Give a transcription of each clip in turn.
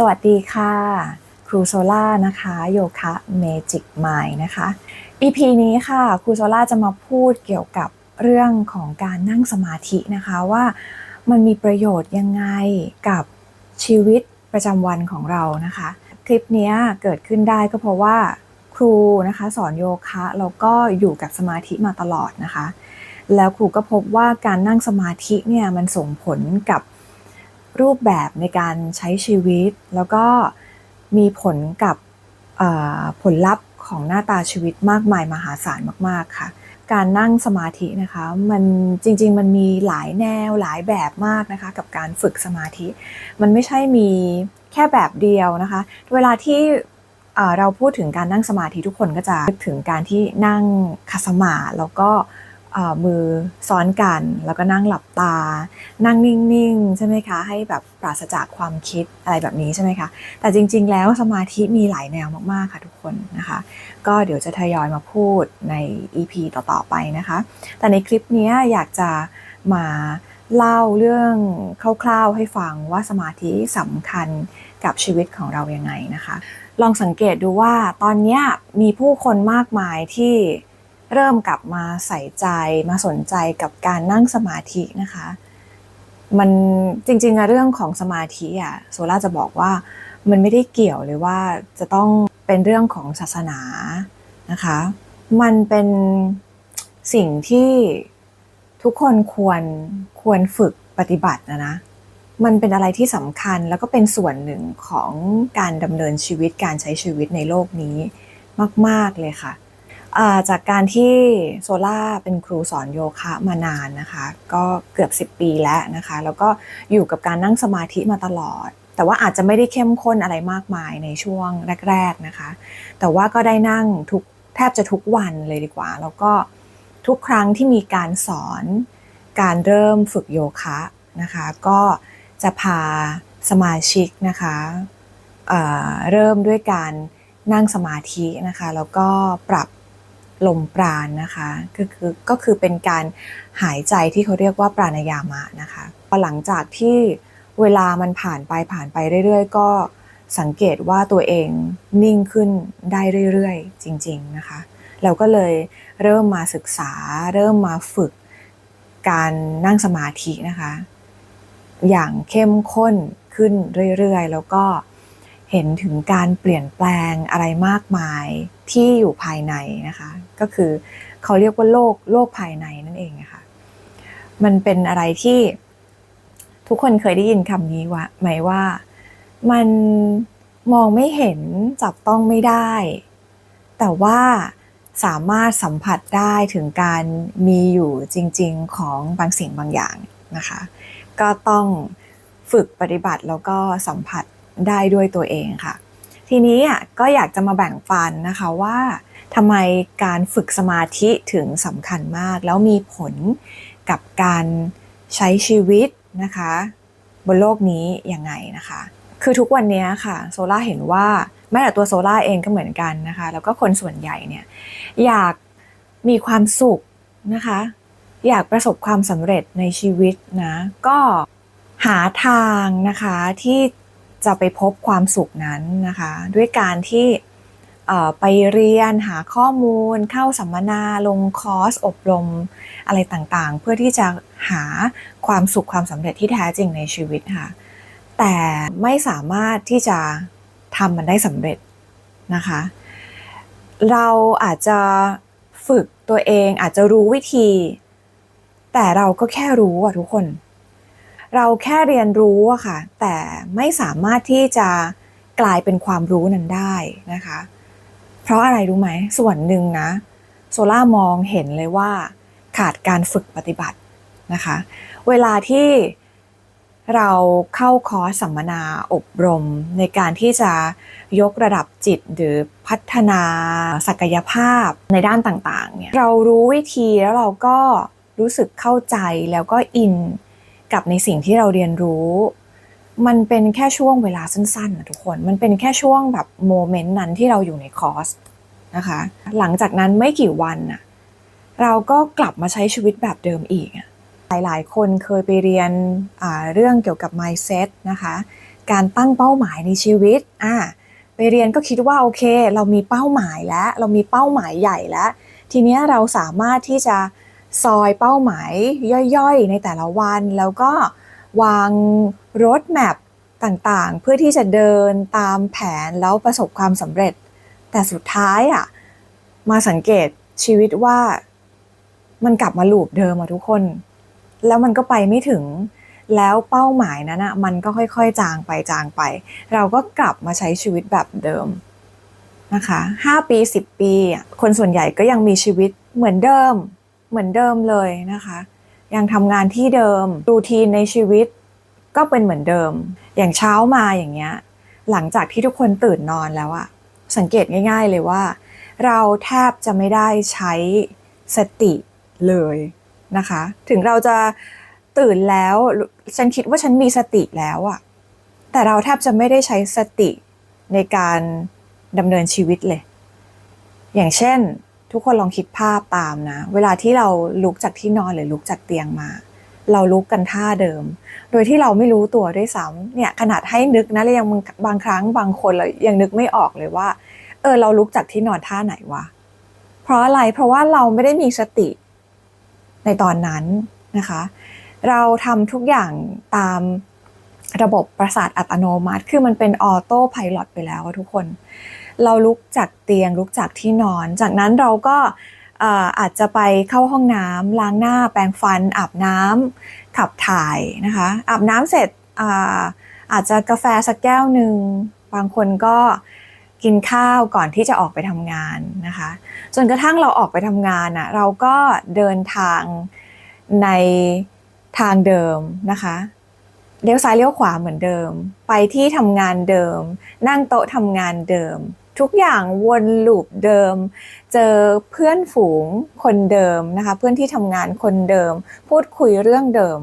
สวัสดีค่ะ ครูโซล่านะคะโยคะเมจิกไมนะคะ EP นี้ค่ะ ครูโซล่าจะมาพูดเกี่ยวกับเรื่องของการนั่งสมาธินะคะว่ามันมีประโยชน์ยังไงกับชีวิตประจำวันของเรานะคะ คลิปนี้เกิดขึ้นได้ก็เพราะว่าครูนะคะสอนโยคะแล้วก็อยู่กับสมาธิมาตลอดนะคะ แล้วครูก็พบว่าการนั่งสมาธิเนี่ยมันส่งผลกับ รูปแบบในการใช้ชีวิต แล้วก็มีผลกับผลลัพธ์ของหน้าตาชีวิตมากมายมหาศาลมาก ๆ ค่ะ การนั่งสมาธินะคะมันจริง ๆ มันมีหลายแนวหลายแบบมากนะคะ กับการฝึกสมาธิ มันไม่ใช่มีแค่แบบเดียวนะคะ เวลาที่เราพูดถึงการนั่งสมาธิทุกคนก็จะนึกถึงการที่นั่งคัสมาแล้วก็ มือซ้อนกัน แล้วก็นั่งหลับตา นั่งนิ่งๆใช่ไหมคะ ให้แบบปราศจากความคิดอะไรแบบนี้ใช่ไหมคะ แต่จริง ๆ แล้วสมาธิมีหลายแนวมากๆค่ะทุกคนนะคะ ก็เดี๋ยวจะทยอยมาพูดใน EP ต่อๆไปนะคะ แต่ในคลิปนี้อยากจะมาเล่าเรื่องคร่าวๆให้ฟังว่าสมาธิสำคัญกับชีวิตของเรายังไงนะคะ ลองสังเกตดูว่าตอนนี้มีผู้คนมากมายที่ เริ่มกลับมาใส่ใจมาสนใจกับการนั่งสมาธินะคะ มันจริงๆอะเรื่องของสมาธิอะโซล่าจะบอกว่ามันไม่ได้เกี่ยวเลยว่าจะต้องเป็นเรื่องของศาสนานะคะ มันเป็นสิ่งที่ทุกคนควรควรฝึกปฏิบัตินะนะ มันเป็นอะไรที่สำคัญแล้วก็เป็นส่วนหนึ่งของการดำเนินชีวิตการใช้ชีวิตในโลกนี้มาก ๆเลยค่ะ จากการที่โซล่าเป็นครูสอนโยคะมานานนะคะ ก็เกือบ 10 ปีแล้วนะคะ แล้วก็อยู่กับการนั่งสมาธิมาตลอด แต่ว่าอาจจะไม่ได้เข้มข้นอะไรมากมายในช่วงแรก ๆนะคะ แต่ว่าก็ได้นั่งทุกแทบจะทุกวันเลยดีกว่า แล้วก็ทุกครั้งที่มีการสอนการเริ่มฝึกโยคะนะคะ ก็จะพาสมาชิกนะคะเเริ่มด้วยการนั่งสมาธินะคะ แล้วก็ปรับ ลมปราณนะคะก็คือก็คือเป็นการหายใจที่เขาเรียกว่าปราณยามะนะคะพอหลังจากที่เวลามันผ่านไปผ่านไปเรื่อย ๆ ก็สังเกตว่าตัวเองนิ่งขึ้นได้เรื่อยๆ จริง ๆนะคะ เราก็เลยเริ่มมาศึกษา เริ่มมาฝึกการนั่งสมาธินะคะ อย่างเข้มข้นขึ้นเรื่อยๆ แล้วก็ เห็นถึงการเปลี่ยนแปลงอะไรมากมายที่อยู่ภายในนะคะ ก็คือเขาเรียกว่าโลกโลกภายในนั่นเองนะคะมันเป็นอะไรที่ทุกคนเคยได้ยินคำนี้ว่าไหมว่ามันมองไม่เห็นจับต้องไม่ได้ แต่ว่าสามารถสัมผัสได้ถึงการมีอยู่จริง ๆของบางสิ่งบางอย่างนะคะ ก็ต้องฝึกปฏิบัติแล้วก็สัมผัส ได้ด้วยตัวเองค่ะ ทีนี้อะก็อยากจะมาแบ่งปันนะคะว่าทำไมการฝึกสมาธิถึงสำคัญมาก แล้วมีผลกับการใช้ชีวิตนะคะ บนโลกนี้ยังไงนะคะ คือทุกวันนี้ค่ะโซล่าเห็นว่าแม้แต่ตัวโซล่าเองก็เหมือนกันนะคะ แล้วก็คนส่วนใหญ่เนี่ยอยากมีความสุขนะคะ อยากประสบความสำเร็จในชีวิตนะ ก็หาทางนะคะที่ จะไปพบความสุขนั้นนะคะ ด้วยการที่ไปเรียนหาข้อมูล เข้าสัมมนาลงคอร์สอบรมอะไรต่างๆ เพื่อที่จะหาความสุขความสำเร็จที่แท้จริงในชีวิตค่ะ แต่ไม่สามารถที่จะทำมันได้สำเร็จนะคะ เราอาจจะฝึกตัวเองอาจจะรู้วิธี แต่เราก็แค่รู้อะทุกคน เราแค่เรียนรู้อะค่ะ แต่ไม่สามารถที่จะกลายเป็นความรู้นั้นได้นะคะ เพราะอะไรรู้ไหม ส่วนหนึ่งนะโซล่ามองเห็นเลยว่า ขาดการฝึกปฏิบัตินะคะ เวลาที่เราเข้าคอร์สสัมมนาอบรม ในการที่จะยกระดับจิตหรือพัฒนาศักยภาพในด้านต่างๆเนี่ยเรารู้วิธีแล้วเราก็รู้สึกเข้าใจแล้วก็อิน กับในสิ่งที่เราเรียนรู้ มันเป็นแค่ช่วงเวลาสั้นๆนะทุกคน มันเป็นแค่ช่วงแบบโมเมนต์นั้นที่เราอยู่ในคอร์สนะคะ หลังจากนั้นไม่กี่วันน่ะเราก็กลับมาใช้ชีวิตแบบเดิมอีกอะหลายๆ คนเคยไปเรียนอ่าเรื่องเกี่ยวกับ mindset นะคะ การตั้งเป้าหมายในชีวิตอ่าไปเรียนก็คิดว่าโอเค เรามีเป้าหมายแล้ว เรามีเป้าหมายใหญ่แล้ว ทีเนี้ยเราสามารถที่จะ ซอยเป้าหมายย่อยๆ ในแต่ละวัน แล้วก็วางรถแมพต่างๆ เพื่อที่จะเดินตามแผนแล้วประสบความสำเร็จ แต่สุดท้ายอะมาสังเกตชีวิตว่ามันกลับมาลูปเดิมอะทุกคน แล้วมันก็ไปไม่ถึงแล้วเป้าหมายนั้นอะมันก็ค่อยๆ จางไปจางไป เราก็กลับมาใช้ชีวิตแบบเดิมนะคะ5ปี 10 ปี คนส่วนใหญ่ก็ยังมีชีวิตเหมือนเดิม เหมือนเดิมเลยนะคะ ยังทำงานที่เดิมรูทีนในชีวิตก็เป็นเหมือนเดิม อย่างเช้ามาอย่างเงี้ยหลังจากที่ทุกคนตื่นนอนแล้วอะสังเกตง่าย ๆเลยว่า เราแทบจะไม่ได้ใช้สติเลยนะคะ ถึงเราจะตื่นแล้วฉันคิดว่าฉันมีสติแล้วอะแต่เราแทบจะไม่ได้ใช้สติในการดำเนินชีวิตเลย อย่างเช่น ทุกคนลองคิดภาพตามนะ เวลาที่เราลุกจากที่นอนหรือลุกจากเตียงมา เราลุกกันท่าเดิม โดยที่เราไม่รู้ตัวด้วยซ้ำเนี่ยขนาดให้นึกนะแล้วยังบางครั้งบางคนเรายังนึกไม่ออกเลยว่า เออเราลุกจากที่นอนท่าไหนวะเพราะอะไรเพราะว่าเราไม่ได้มีสติในตอนนั้นนะคะ เราทำทุกอย่างตามระบบประสาทอัตโนมัติ คือมันเป็นออโต้ไพลอตไปแล้วทุกคน เราลุกจากเตียงลุกจากที่นอน จากนั้นเราก็อาจจะไปเข้าห้องน้ำล้างหน้าแปรงฟัน อาบน้ำขับถ่ายนะคะอาบน้ำเสร็จอาอาจจะกาแฟสักแก้วหนึ่งบางคนก็กินข้าวก่อนที่จะออกไปทำงานนะคะจนกระทั่งเราออกไปทำงานอะเราก็เดินทางในทางเดิมนะคะเลี้ยวซ้ายเลี้ยวขวาเหมือนเดิม ไปที่ทำงานเดิม นั่งโต๊ะทำงานเดิม ทุกอย่างวนลูปเดิม เจอเพื่อนฝูงคนเดิมนะคะ เพื่อนที่ทำงานคนเดิม พูดคุยเรื่องเดิม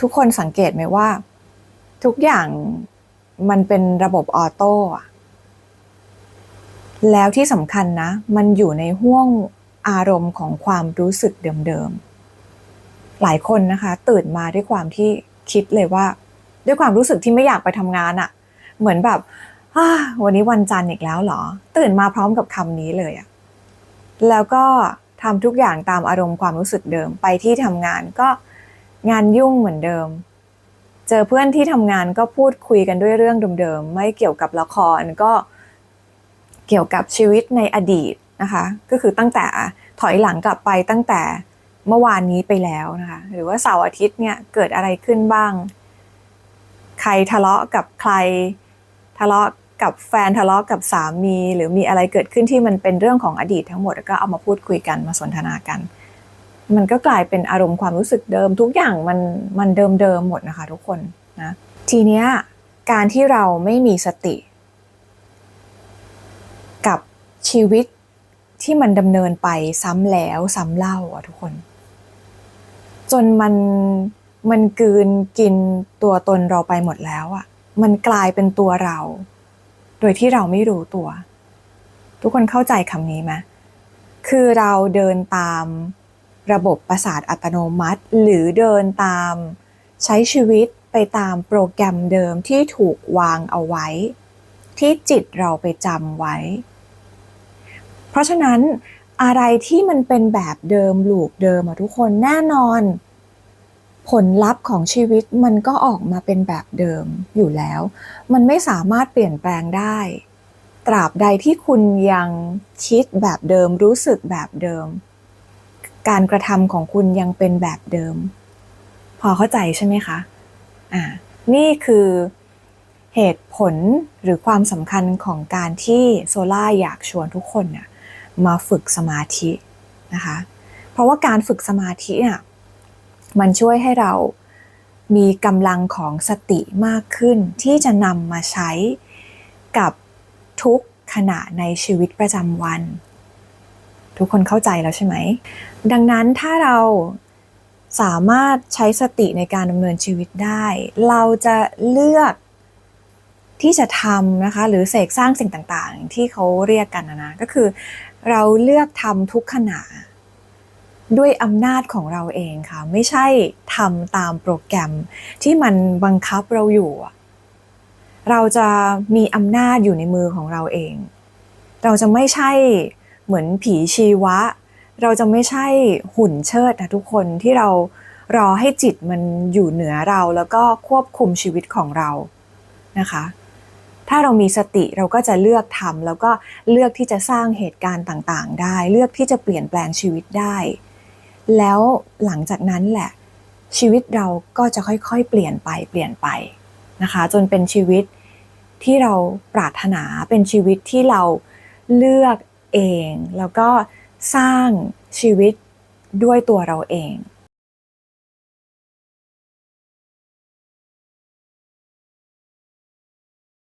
ทุกคนสังเกตไหมว่า ทุกอย่างมันเป็นระบบออโต้แล้วที่สำคัญนะ มันอยู่ในห่วงอารมณ์ของความรู้สึกเดิมๆ หลายคนนะคะ ตื่นมาด้วยความที่คิดเลยว่า ด้วยความรู้สึกที่ไม่อยากไปทำงานอะ เหมือนแบบ วันนี้วันจันทร์อีกแล้วเหรอ ตื่นมาพร้อมกับคำนี้เลยอะแล้วก็ทำทุกอย่างตามอารมณ์ความรู้สึกเดิมไปที่ทำงานก็งานยุ่งเหมือนเดิม เจอเพื่อนที่ทำงานก็พูดคุยกันด้วยเรื่องเดิมๆไม่เกี่ยวกับละครก็เกี่ยวกับชีวิตในอดีตนะคะ ก็คือตั้งแต่ถอยหลังกลับไปตั้งแต่เมื่อวานนี้ไปแล้วนะคะ หรือว่าเสาร์อาทิตย์เนี่ยเกิดอะไรขึ้นบ้าง ใครทะเลาะกับใคร ทะเลาะกับแฟนทะเลาะกับสามี หรือมีอะไรเกิดขึ้นที่มันเป็นเรื่องของอดีตทั้งหมดแล้วก็เอามาพูดคุยกันมาสนทนากัน มันก็กลายเป็นอารมณ์ความรู้สึกเดิม ทุกอย่างมันมันเดิมเดิมหมดนะคะ ทุกคนนะทีเนี้ยการที่เราไม่มีสติ กับชีวิตที่มันดำเนินไปซ้ำแล้วซ้ำเล่าอะทุกคน จนมันมันกืนกินตัวตนเราไปหมดแล้วอะ มันกลายเป็นตัวเรา โดยที่เราไม่รู้ตัว ทุกคนเข้าใจคำนี้ไหมคือเราเดินตามระบบประสาทอัตโนมัติ หรือเดินตามใช้ชีวิตไปตามโปรแกรมเดิมที่ถูกวางเอาไว้ ที่จิตเราไปจำไว้ เพราะฉะนั้นอะไรที่มันเป็นแบบเดิมลูกเดิมอะทุกคนแน่นอน ผลลัพธ์ของชีวิตมันก็ออกมาเป็นแบบเดิมอยู่แล้ว มันไม่สามารถเปลี่ยนแปลงได้ ตราบใดที่คุณยังคิดแบบเดิมรู้สึกแบบเดิม การกระทำของคุณยังเป็นแบบเดิม พอเข้าใจใช่ไหมคะอ่านี่คือเหตุผลหรือความสำคัญของการที่โซล่าอยากชวนทุกคนเนี่ยมาฝึกสมาธินะคะ เพราะว่าการฝึกสมาธิเนี่ย มันช่วยให้เรามีกำลังของสติมากขึ้น ที่จะนำมาใช้กับทุกขณะในชีวิตประจำวัน ทุกคนเข้าใจแล้วใช่ไหม ดังนั้นถ้าเราสามารถใช้สติในการดำเนินชีวิตได้ เราจะเลือกที่จะทำนะคะ หรือเสกสร้างสิ่งต่างๆ ที่เขาเรียกกันนะนะก็คือ เราเลือกทำทุกขณะ ด้วยอำนาจของเราเองค่ะ ไม่ใช่ทำตามโปรแกรมที่มันบังคับเราอยู่ เราจะมีอำนาจอยู่ในมือของเราเอง เราจะไม่ใช่เหมือนผีชีวะ เราจะไม่ใช่หุ่นเชิดนะทุกคนที่เรารอให้จิตมันอยู่เหนือเราแล้วก็ควบคุมชีวิตของเรานะคะ ถ้าเรามีสติเราก็จะเลือกทำแล้วก็เลือกที่จะสร้างเหตุการณ์ต่างๆ ได้ เลือกที่จะเปลี่ยนแปลงชีวิตได้ แล้วหลังจากนั้นแหละ ชีวิตเราก็จะค่อยๆ เปลี่ยนไปเปลี่ยนไปนะคะ จนเป็นชีวิตที่เราปรารถนาเป็นชีวิตที่เราเลือกเอง แล้วก็สร้างชีวิตด้วยตัวเราเอง